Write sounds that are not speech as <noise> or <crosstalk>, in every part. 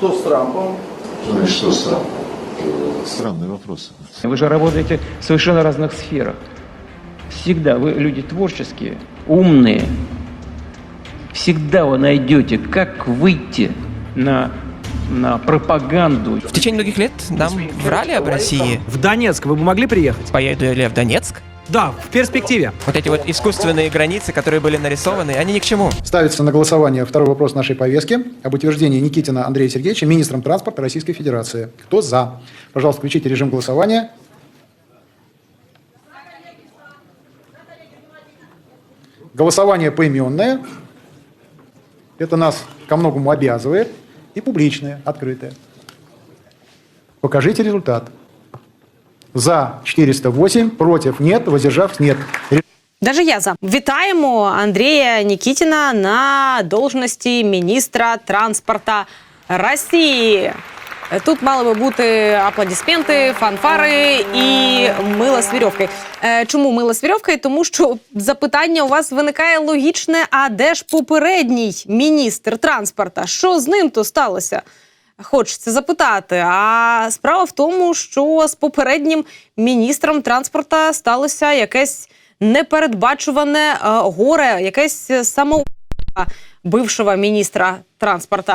Что с Трампом? Ну что сам? Э, Странные вопросы. Вы же работаете в совершенно разных сферах. Всегда вы люди творческие, умные. Всегда вы найдете, как выйти на, на пропаганду. В течение многих лет нам врали об России. В Донецк вы бы могли приехать? Поеду ли я в Донецк? Да, в перспективе. Вот эти вот искусственные границы, которые были нарисованы, они ни к чему. Ставится на голосование второй вопрос нашей повестки об утверждении Никитина Андрея Сергеевича министром транспорта Российской Федерации. Кто за? Пожалуйста, включите режим голосования. Голосование поименное. Это нас ко многому обязывает. И публичное, открытое. Покажите результат. За 408, против нет, воздержавшись нет. Даже я за. Вітаємо Андрія Нікітіна на должності міністра транспорту Росії. Тут мали би бути аплодисменти, фанфари і мила з вірьовкою. Е, Чому мила з вірьовкою? Тому що запитання у вас виникає логічне: а де ж попередній міністр транспорта? Що з ним то сталося? Хочеться запитати. А справа в тому, що з попереднім міністром транспорту сталося якесь непередбачуване е, горе, якесь самоубийство бившого міністра транспорту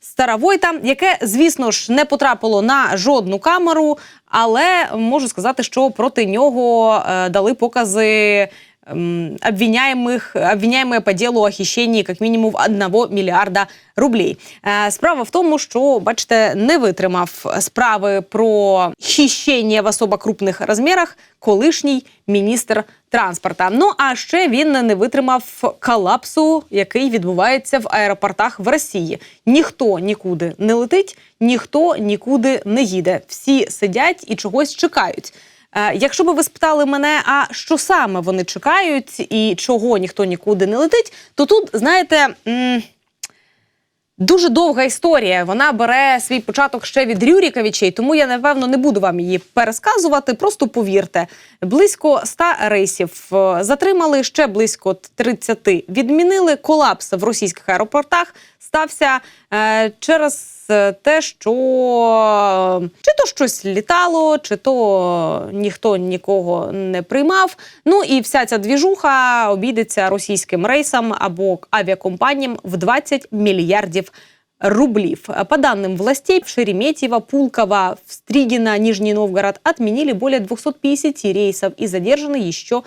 Старовойта, яке, звісно ж, не потрапило на жодну камеру, але можу сказати, що проти нього е, дали покази обвиняемых, обвиняемые по делу о хищении как минимум 1 мільярда рублей. Е, Справа в тому, що, бачите, не витримав справи про хищення в особо крупних розмірах колишній міністр транспорта. Ну а ще він не витримав колапсу, який відбувається в аеропортах в Росії. Ніхто нікуди не летить, ніхто нікуди не їде. Всі сидять і чогось чекають. Е, Якщо би ви спитали мене, а що саме вони чекають і чого ніхто нікуди не летить, то тут, знаєте. Дуже довга історія. Вона бере свій початок ще від Рюріковичей, тому я напевно не буду вам її пересказувати. Просто повірте, близько 100 рейсів е, затримали, ще близько 30 відмінили. Колапс в російських аеропортах стався е, через те, що е, чи то щось літало, чи то ніхто нікого не приймав. Ну і вся ця двіжуха обійдеться російським рейсам або авіакомпаніям в 20 мільярдів рублей. По данным властей, в Шереметьево, Пулково, в Стригино, Нижний Новгород отменили более 250 рейсов и задержаны еще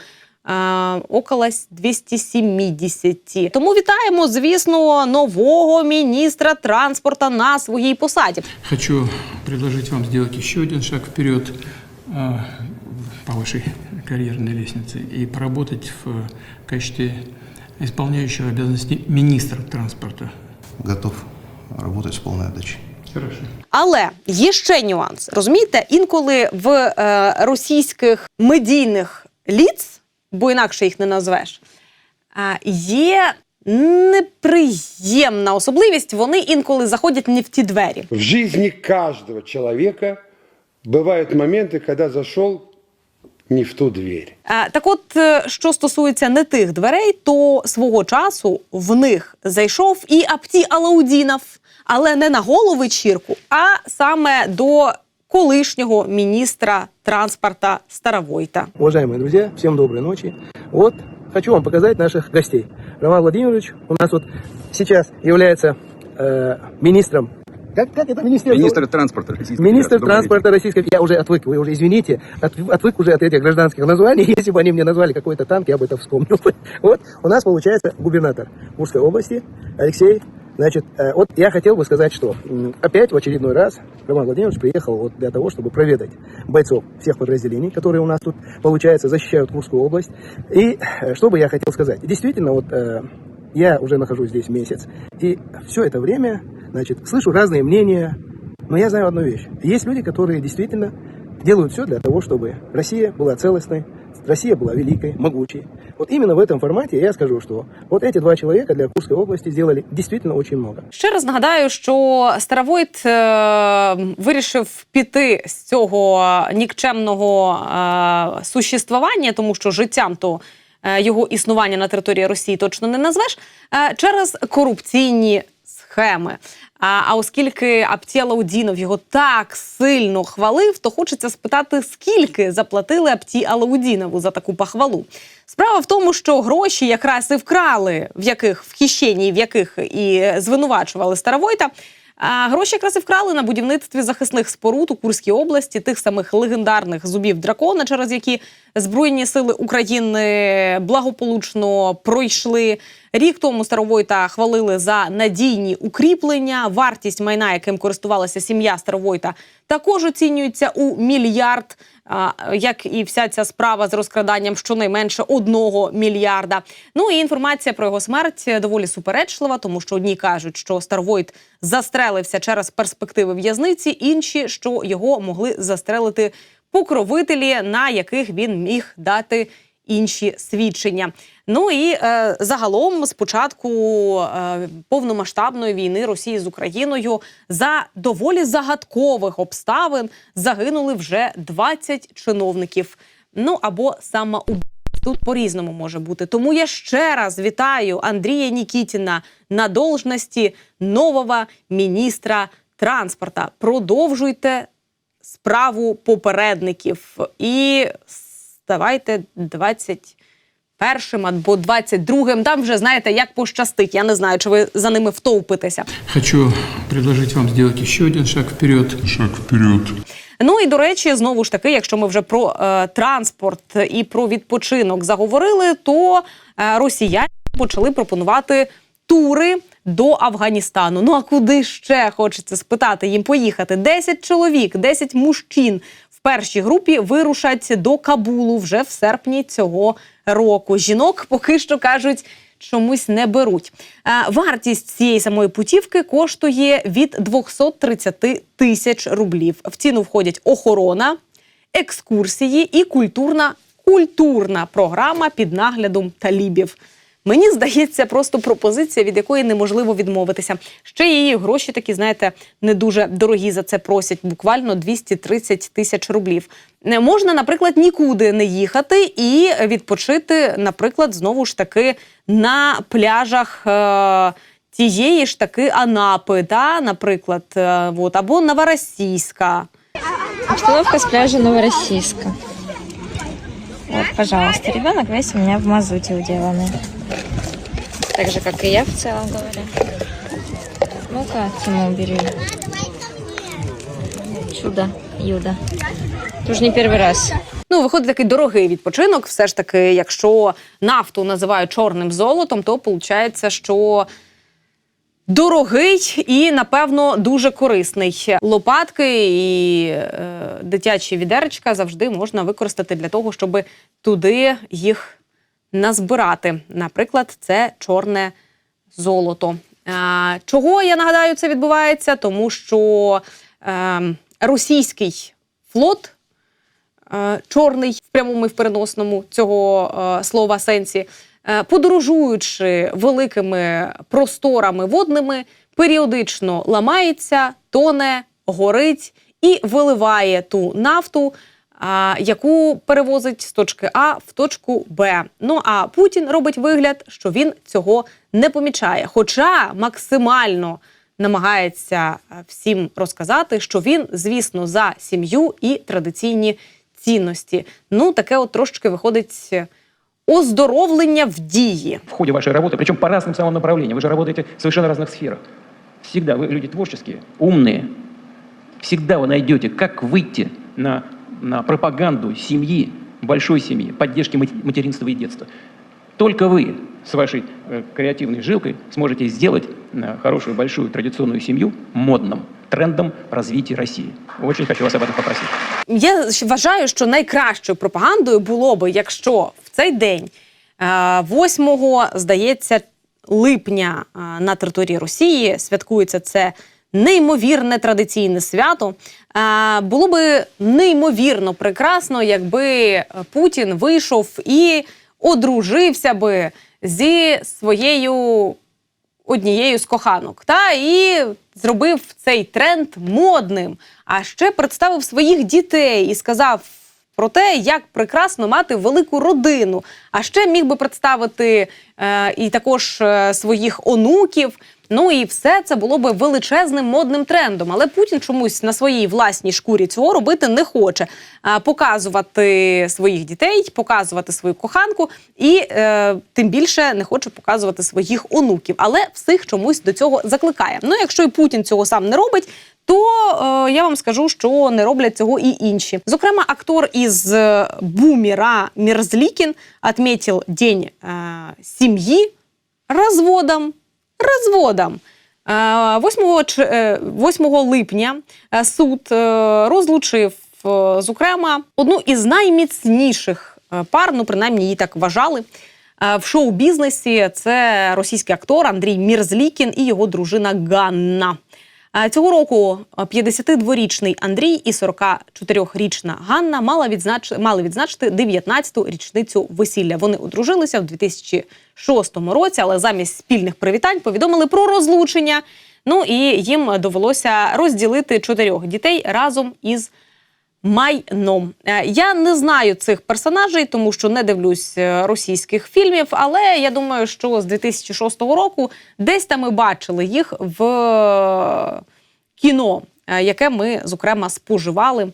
около 270. Тому вітаємо, звісно, нового міністра транспорту на своїй посаді. Хочу предложить вам сделать еще один шаг вперед по вашей карьерной лестнице и поработать в качестве исполняющего обязанности министра транспорта. готов работать с полной отдачей. Хорошо. Але є ще нюанс. Розумієте, інколи в е, російських медійних ліц, бо інакше їх не назвеш, є неприємна особливість. Вони інколи заходять не в ті двері. В жизни каждого человека бывают моменты, когда зашел не в ту дверь. Е, Так от, е, що стосується не тих дверей, то свого часу в них зайшов і Апті Алаудінов, але не на голову вечірку, а саме до колишнього міністра транспорта Старовойта. Уважаемые друзья, всем доброй ночи. Вот хочу вам показать наших гостей. Роман Владимирович у нас вот сейчас является э, министром. Как, как это министерство? Министр транспорта Российской Министр Федерации. Транспорта Российской Я уже отвык, вы уже извините, от- отвык уже от этих гражданских названий. <laughs> Если бы они мне назвали какой-то танк, я бы это вспомнил. <laughs> Вот у нас получается губернатор Курской области Алексей. Значит, э, вот я хотел бы сказать, что опять в очередной раз Роман Владимирович приехал вот для того, чтобы проведать бойцов всех подразделений, которые у нас тут, получается, защищают Курскую область. И э, что бы я хотел сказать? Действительно, вот э, я уже нахожусь здесь месяц, и все это время, значит, слышу разные мнения, но я знаю одну вещь. Есть люди, которые действительно делают все для того, чтобы Россия была целостной, Россия была великой, могучей. Вот именно в этом формате я скажу, что вот эти два человека для Курской области сделали действительно очень много. Ще раз нагадаю, що Старовойт е, вирішив піти з цього нікчемного е, существування, тому що життям то е, його існування на території Росії точно не назвеш, е, через корупційні схеми. А, а оскільки Апті-Алаудінов його так сильно хвалив, то хочеться спитати, скільки заплатили Апті Алаудінову за таку похвалу. Справа в тому, що гроші якраз і вкрали, в яких в хіщенні, в яких і звинувачували Старовойта. А гроші якраз і вкрали на будівництві захисних споруд у Курській області, тих самих легендарних зубів дракона, через які Збройні сили України благополучно пройшли. Рік тому Старовойта хвалили за надійні укріплення. Вартість майна, яким користувалася сім'я Старовойта, також оцінюється у мільярд. Як і вся ця справа з розкраданням щонайменше одного мільярда. Ну і інформація про його смерть доволі суперечлива, тому що одні кажуть, що Старвойт застрелився через перспективи в'язниці, інші, що його могли застрелити покровителі, на яких він міг дати інші свідчення. Ну і е, загалом, з початку е, повномасштабної війни Росії з Україною за доволі загадкових обставин загинули вже 20 чиновників. Ну або самоубивств. Тут по-різному може бути. Тому я ще раз вітаю Андрія Нікітіна на должності нового міністра транспорта. Продовжуйте справу попередників і ставайте 21-м або 22-м. Там вже знаєте, як пощастить. Я не знаю, чи ви за ними втовпитеся. Хочу предложить вам сделать еще один шаг вперед. Шаг вперед. Ну і до речі, знову ж таки, якщо ми вже про е, транспорт і про відпочинок заговорили, то е, росіяни почали пропонувати тури до Афганістану. Ну а куди ще хочеться спитати їм поїхати? 10 чоловік, 10 мужчин в першій групі вирушать до Кабулу вже в серпні цього року. Жінок поки що кажуть. Чомусь не беруть. Е, Вартість цієї самої путівки коштує від 230 тисяч рублів. В ціну входять охорона, екскурсії і культурна культурна програма під наглядом талібів. Мені здається, просто пропозиція, від якої неможливо відмовитися. Ще її гроші такі, знаєте, не дуже дорогі за це просять, буквально 230 тисяч рублів. Не можна, наприклад, нікуди не їхати і відпочити, наприклад, знову ж таки на пляжах. Е- Тієї ж таки Анапи, да, наприклад, е, от, або Новоросійська. Обстановка с пляжа Новороссийска. Вот, пожалуйста, ребенок весь у меня в мазуте уделанный. Так же, как и я в целом говоря. Ну-ка, Тиму убери. Чудо, Юда. Это уже не первый раз. Ну, виходить такий дорогий відпочинок. Все ж таки, якщо нафту називають чорним золотом, то виходить, що дорогий і, напевно, дуже корисний. Лопатки і е, дитячі відеречка завжди можна використати для того, щоб туди їх назбирати. Наприклад, це чорне золото. А, чого я нагадаю, це відбувається? Тому що е, російський флот е, чорний в прямому і в переносному цього е, слова сенсі, е, подорожуючи великими просторами водними, періодично ламається, тоне, горить і виливає ту нафту, яку перевозить з точки А в точку Б. Ну а Путін робить вигляд, що він цього не помічає, хоча максимально намагається е, всім розказати, що він, звісно, за сім'ю і традиційні цінності. Ну, таке от трошечки виходить е, оздоровлення в дії. в ходе вашей работы, причем по разным самым направлениям. Вы же работаете в совершенно разных сферах. Всегда вы люди творческие, умные. Всегда вы найдете, как выйти на, на пропаганду семьи, большой семьи, поддержки материнства и детства. Только вы с вашей э, креативной жилкой сможете сделать э, хорошую, большую традиционную семью модным трендом развития России. Очень хочу вас об этом попросить. Я вважаю, що найкращою пропагандою було би, якщо в цей день, е, 8, здається, липня е, на території Росії святкується це неймовірне традиційне свято. Е, Було би неймовірно прекрасно, якби Путін вийшов і одружився би зі своєю однією з коханок, та і зробив цей тренд модним. А ще представив своїх дітей і сказав про те, як прекрасно мати велику родину. А ще міг би представити е, і також е, своїх онуків. Ну і все це було би величезним модним трендом. Але Путін чомусь на своїй власній шкурі цього робити не хоче. Показувати своїх дітей, показувати свою коханку, і е, тим більше не хоче показувати своїх онуків. Але всіх чомусь до цього закликає. Ну, якщо і Путін цього сам не робить. То е, я вам скажу, що не роблять цього і інші. Зокрема, актор із е, Бумера Мерзлікін відмітив День е, сім'ї розводом. Розводом. Е, 8, е, 8 липня е, суд е, розлучив, е, зокрема, одну із найміцніших е, пар, ну принаймні її так вважали. е, В шоу-бізнесі це російський актор Андрій Мірзлікін і його дружина Ганна. Цього року е, 52-річний Андрій і 44-річна Ганна мала відзнач... мали відзначити 19-ту річницю весілля. Вони одружилися в 2006 році, але замість спільних привітань повідомили про розлучення. Ну і їм довелося розділити чотирьох дітей разом із майном. Е, Я не знаю цих персонажей, тому що не дивлюсь е, російських фільмів. Але я думаю, що з 2006 року десь там ми бачили їх в е, кіно, яке ми зокрема споживали.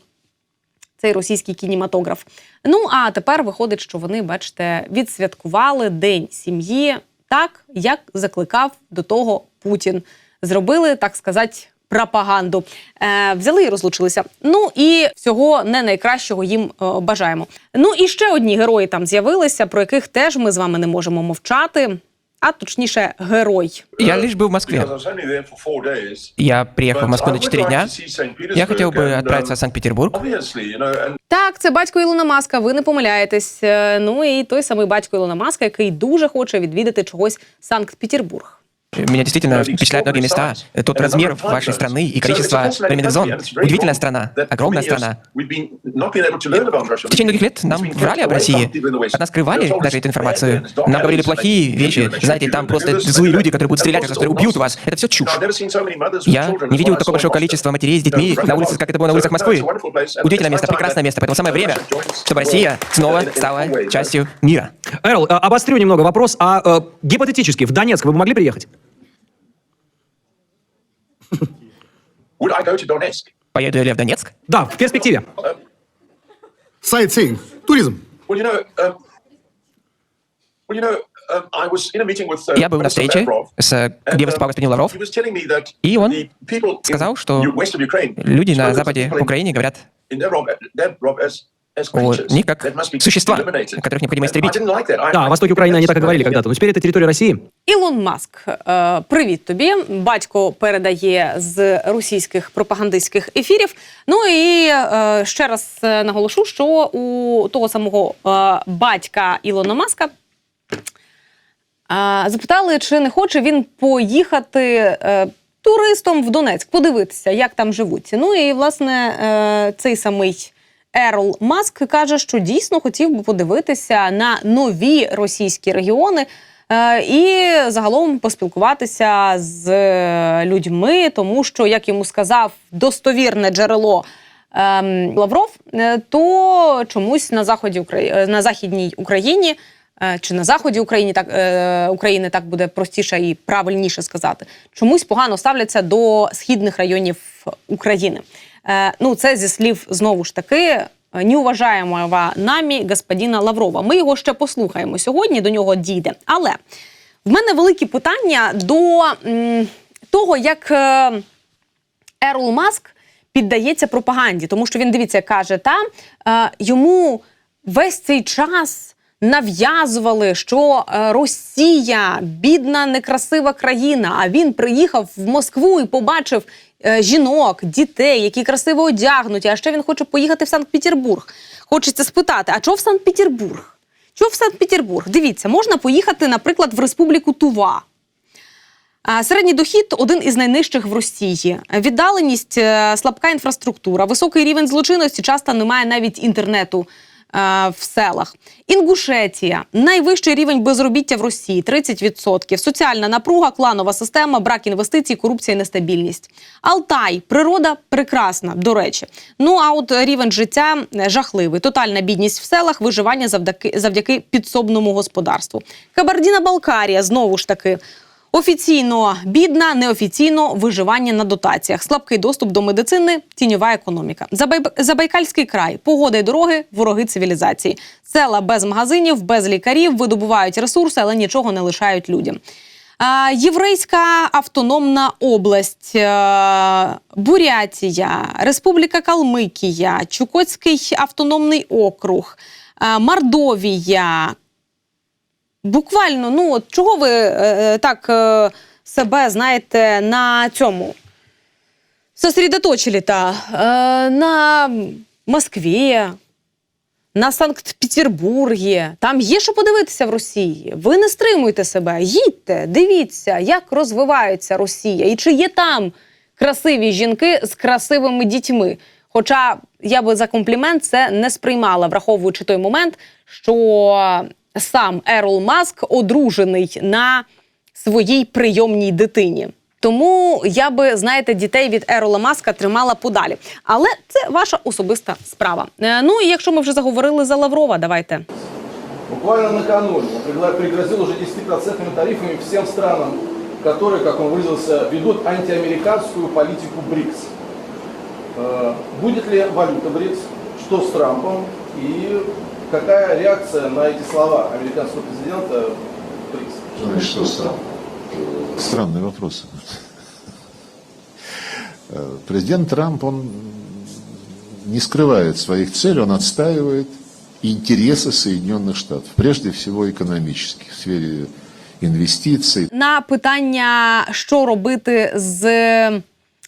Цей російський кінематограф. Ну а тепер виходить, що вони, бачите, відсвяткували День сім'ї так, як закликав до того Путін. Зробили, так сказати, пропаганду. Е, взяли і розлучилися. Ну і всього не найкращого їм е, бажаємо. Ну і ще одні герої там з'явилися, про яких теж ми з вами не можемо мовчати. А точніше, герой. Я лишь был в Москве. Я приехал в Москву на 4 дня. Я хотел бы отправиться в Санкт-Петербург. Так, це батько Ілона Маска. Ви не помиляєтесь. Е, Ну і той самий батько Ілона Маска, який дуже хоче відвідати чогось Санкт-Петербург. Меня действительно впечатляют многие места. Тот размер вашей страны и количество временных зон. Удивительная страна, огромная страна. В течение многих лет нам врали об России. От нас скрывали даже эту информацию. Нам говорили плохие вещи. Знаете, там просто злые люди, которые будут стрелять, которые убьют вас. Это все чушь. Я не видел такого большого количества матерей с детьми на улицах, как это было на улицах Москвы. Удивительное место, прекрасное место. Поэтому самое время, чтобы Россия снова стала частью мира. Эрл, э, обострю немного вопрос. А э, гипотетически, в Донецк вы бы могли приехать? Поеду ли я в Донецк? Да, в перспективе. Sightseeing. Туризм. Я был на встрече, с, где выступал господин Лавров, и он сказал, что люди на западе Украины говорят о них как существа, которых необходимо истребить. Да, о востоке Украины они так и говорили когда-то. Но теперь это территория России. Ілон Маск, е, привіт тобі. Батько передає з російських пропагандистських ефірів. Ну і е, ще раз е, наголошу, що у того самого е, батька Ілона Маска е, запитали, чи не хоче він поїхати. е, Туристом в Донецьк подивитися, як там живуть. Ну і власне е, цей самий Ерл Маск каже, що дійсно хотів би подивитися на нові російські регіони е, і загалом поспілкуватися з е, людьми, тому що, як йому сказав достовірне джерело ем, Лавров, е, то чомусь на заході на західній Україні. Чи на заході України так е, України так буде простіше і правильніше сказати, чомусь погано ставляться до східних районів України. Е, ну, це зі слів знову ж таки е, неуважаємого намі господина Лаврова. Ми його ще послухаємо сьогодні, до нього дійде. Але в мене великі питання до того, як е, Ерл Маск піддається пропаганді, тому що він дивіться, каже, та е, йому весь цей час. Нав'язували, що е, Росія бідна, некрасива країна. А він приїхав в Москву і побачив е, жінок, дітей, які красиво одягнуті. А ще він хоче поїхати в Санкт-Петербург. Хочеться спитати: а чого в Санкт-Петербург? Чого в Санкт-Петербург? Дивіться, можна поїхати, наприклад, в Республіку Тува. Середній дохід один із найнижчих в Росії. Віддаленість, е, слабка інфраструктура, високий рівень злочинності, часто немає навіть інтернету в селах. Інгушетія найвищий рівень безробіття в Росії 30%. Соціальна напруга, кланова система, брак інвестицій, корупція і нестабільність. Алтай, природа прекрасна, до речі. Ну а от рівень життя е, жахливий. Тотальна бідність в селах, виживання завдяки завдяки підсобному господарству. Кабардіна Балкарія знову ж таки. Офіційно бідна, неофіційно виживання на дотаціях, слабкий доступ до медицини, тіньова економіка. Забайкальський край, погода й дороги, вороги цивілізації. Села без магазинів, без лікарів, видобувають ресурси, але нічого не лишають людям. Єврейська автономна область, е, Бурятія, Республіка Калмикія, Чукотський автономний округ, е, Мордовія. Буквально, ну от чого ви е, так е, себе знаєте на цьому? Сосредоточили та е, на Москві, на Санкт-Петербургі. Там є що подивитися в Росії. Ви не стримуйте себе, їдьте, дивіться, як розвивається Росія і чи є там красиві жінки з красивими дітьми. Хоча я би за комплімент це не сприймала, враховуючи той момент, що сам Ерол Маск одружений на своїй прийомній дитині. Тому я би, знаєте, дітей від Ерола Маска тримала подалі. Але це ваша особиста справа. Е, Ну і якщо ми вже заговорили за Лаврова, давайте. Буквально накануне он пригла- пригрозил уже 10% тарифами всем странам, которые, как он выразился, ведут антиамериканскую политику БРИКС. Э, Будет ли валюта БРИКС? Что с Трампом? И какая реакция на эти слова американского президента БРИКС? Значит, что странно? Странный вопрос. Э, Президент Трамп, он не скрывает своих целей, он отстаивает интересы Соединенных Штатов, прежде всего экономических, в сфере инвестиций, На питання, що робити з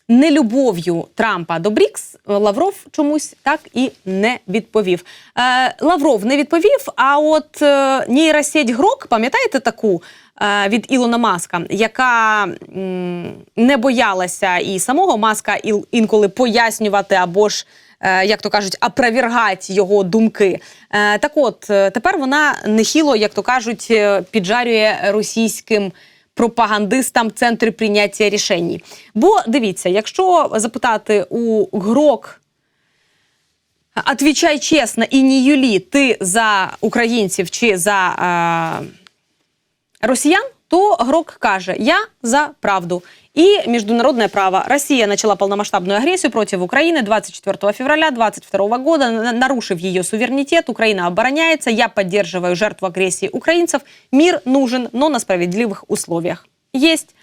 нелюбов'ю Трампа до Брікс, Лавров чомусь так і не відповів. Е, Лавров не відповів. А от е, нейросеть Грок, пам'ятаєте таку е, від Ілона Маска, яка м, не боялася і самого Маска інколи пояснювати або ж. е, Як то кажуть, опровергать його думки. Е, Так от е, тепер вона нехило, як то кажуть, піджарює російським пропагандистам центри прийняття рішень. Бо дивіться, якщо запитати у Грок, отвічай чесно і не юлі, ти за українців чи за е, росіян, то Грок каже: Я за правду. И международное право. Россия начала полномасштабную агрессию против Украины 24 февраля 2022 года, на- нарушив ее суверенитет. Украина обороняется. Я поддерживаю жертву агрессии украинцев. Мир нужен, но на справедливых условиях. Есть.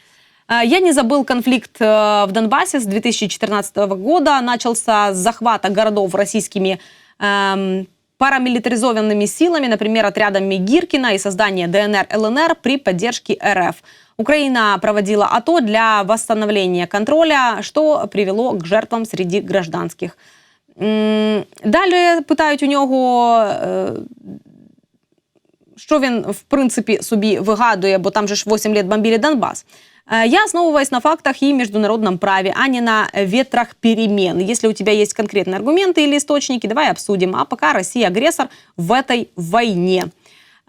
Э, Я не забыл конфликт э, в Донбассе с 2014 года. Начался с захвата городов российскими эм, парамилитаризованными силами, например, отрядами Гиркина и создания ДНР, ЛНР при поддержке РФ. Украина проводила АТО для восстановления контроля, что привело к жертвам среди гражданских. Далі питають у нього, що він в принципі собі вигадує, бо там же ж 8 лет бомбили Донбас. Э, Я основываюсь на фактах и международном праве, а не на ветрах перемен. Если у тебя есть конкретные аргументы или источники, давай обсудим. А пока Россия агрессор в этой войне.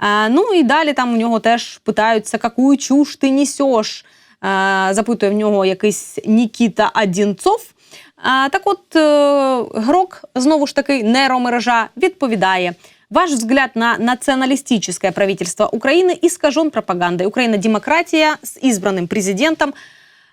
Е, Ну і далі там у нього теж питаються, яку чуш ти несеш. Е, Запитує в нього якийсь Нікіта Одінцов. Е, Так от е, Грок, знову ж таки, нейромережа, відповідає. Ваш взгляд на националистическое правительство Украины искажен пропагандой. Украина демократия с избранным президентом.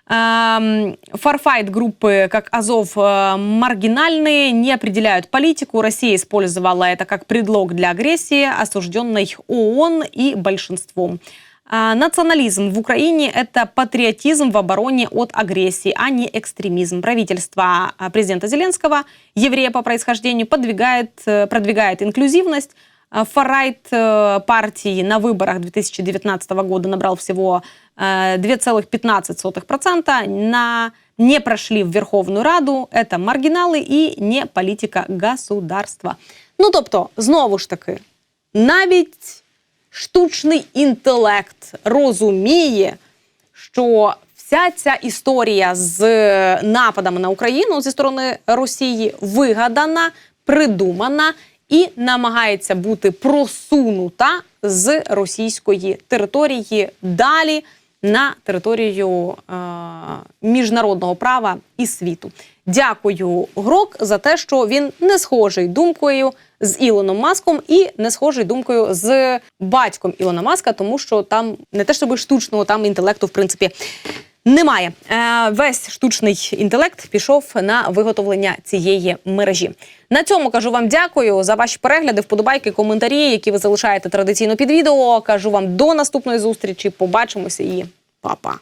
Эм, Фарфайт группы, как Азов, э, маргинальные, не определяют политику. Россия использовала это как предлог для агрессии, осужденной ООН и большинством. А, Национализм в Украине – это патриотизм в обороне от агрессии, а не экстремизм. Правительство а, президента Зеленского, еврея по происхождению, подвигает, э, продвигает инклюзивность. А, Фарайт э, партии на выборах 2019 года набрал всего э, 2,15%. На не прошли в Верховную Раду. Это маргиналы и не политика государства. Ну, тобто, знову ж таки, навіть штучний інтелект розуміє, що вся ця історія з нападами на Україну зі сторони Росії вигадана, придумана і намагається бути просунута з російської території далі на територію е, міжнародного права і світу. Дякую Грок за те, що він не схожий думкою з Ілоном Маском і не схожий думкою з батьком Ілона Маска, тому що там не те, щоб штучного, там інтелекту, в принципі, немає. Е, весь штучний інтелект пішов на виготовлення цієї мережі. На цьому кажу вам дякую за ваші перегляди, вподобайки, коментарі, які ви залишаєте традиційно під відео. Кажу вам до наступної зустрічі. Побачимося і па-па.